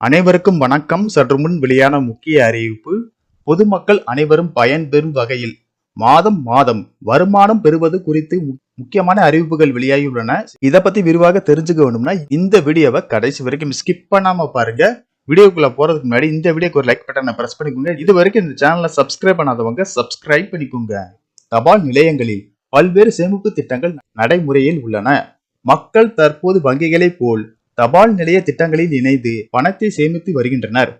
அனைவருக்கும் வணக்கம். சற்று முன் வெளியான முக்கிய அறிவிப்பு. பொதுமக்கள் அனைவரும் பயன்பெறும் வகையில் மாதம் மாதம் வருமானம் பெறுவது குறித்து மு- முக்கியமான அறிவிப்புகள் வெளியாகியுள்ளன. இதை பத்தி விரிவாக தெரிஞ்சுக்க வேணும்னா இந்த வீடியோவை கடைசி வரைக்கும் ஸ்கிப் பண்ணாம பாருங்க. வீடியோக்குள்ள போறதுக்கு முன்னாடி இந்த வீடியோக்கு ஒரு லைக் பட்டனை பிரஸ் பண்ணிக்கோங்க. இது வரைக்கும் இந்த சேனலை சப்ஸ்கிரைப் பண்ணாதவங்க சப்ஸ்கிரைப் பண்ணிக்கோங்க. தபால் நிலையங்களில் பல்வேறு சேமிப்பு திட்டங்கள் நடைமுறையில் உள்ளன. மக்கள் தற்போது வங்கிகளைப் போல் தபால் நிலைய திட்டங்களில் இணைந்து பணத்தை சேமித்து வருகின்றனர்.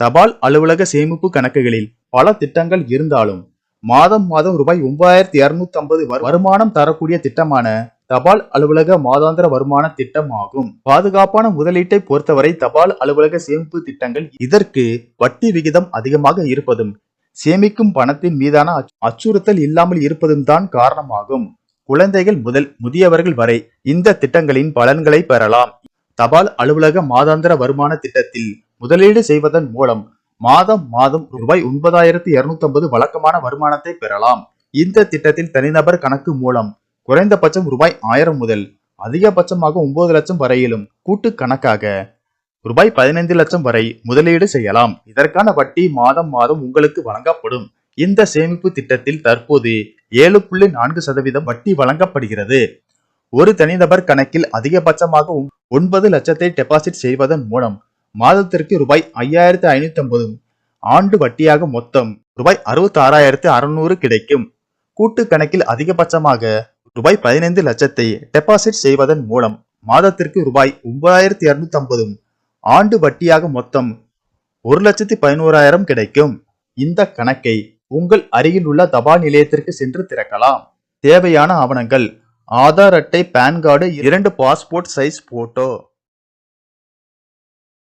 தபால் அலுவலக சேமிப்பு கணக்குகளில் பல திட்டங்கள் இருந்தாலும் மாதம் மாதம் ரூபாய் ஒன்பதாயிரத்தி இருநூத்தி ஐம்பது வருமானம் தரக்கூடிய திட்டமான தபால் அலுவலக மாதாந்திர வருமான திட்டம் ஆகும் பாதுகாப்பான முதலீட்டை பொறுத்தவரை தபால் அலுவலக சேமிப்பு திட்டங்கள் இதற்கு வட்டி விகிதம் அதிகமாக இருப்பதும் சேமிக்கும் பணத்தின் மீதான அச்சுறுத்தல் இல்லாமல் இருப்பதும் தான் காரணமாகும். குழந்தைகள் முதல் முதியவர்கள் வரை இந்த திட்டங்களின் பலன்களை பெறலாம். தபால் அலுவலக மாதாந்திர வருமான திட்டத்தில் முதலீடு செய்வதன் மூலம் மாதம் மாதம் ரூபாய் ஒன்பதாயிரத்தி இருநூத்தி ஐம்பது வழக்கமான வருமானத்தை பெறலாம். இந்த திட்டத்தில் தனிநபர் கணக்கு மூலம் குறைந்தபட்சம் ரூபாய் ஆயிரம் முதல் அதிகபட்சமாக ஒன்பது லட்சம் வரையிலும் கூட்டு கணக்காக ரூபாய் பதினைந்து லட்சம் வரை முதலீடு செய்யலாம். இதற்கான வட்டி மாதம் மாதம் உங்களுக்கு வழங்கப்படும். இந்த சேமிப்பு திட்டத்தில் தற்போது ஏழு புள்ளி நான்கு சதவீதம் வட்டி வழங்கப்படுகிறது. ஒரு தனிநபர் கணக்கில் அதிகபட்சமாக ஒன்பது லட்சத்தை டெபாசிட் செய்வதன் மூலம் மாதத்திற்கு ரூபாய் ஐயாயிரத்து ஐநூத்தி ஐம்பது ஆண்டு வட்டியாக மொத்தம் ரூபாய் அறுபத்தி ஆறாயிரத்து அறுநூறு கிடைக்கும். கூட்டு கணக்கில் அதிகபட்சமாக ரூபாய் பதினைந்து லட்சத்தை டெபாசிட் செய்வதன் மூலம் மாதத்திற்கு ரூபாய் ஒன்பதாயிரத்தி இருநூத்தி ஐம்பதும் ஆண்டு வட்டியாக மொத்தம் ஒரு லட்சத்தி பதினோராயிரம் கிடைக்கும். இந்த கணக்கை உங்கள் அருகில் உள்ள தபால் நிலையத்திற்கு சென்று திறக்கலாம். தேவையான ஆவணங்கள் ஆதார் அட்டை பேன் கார்டு இரண்டு பாஸ்போர்ட் சைஸ் போட்டோ.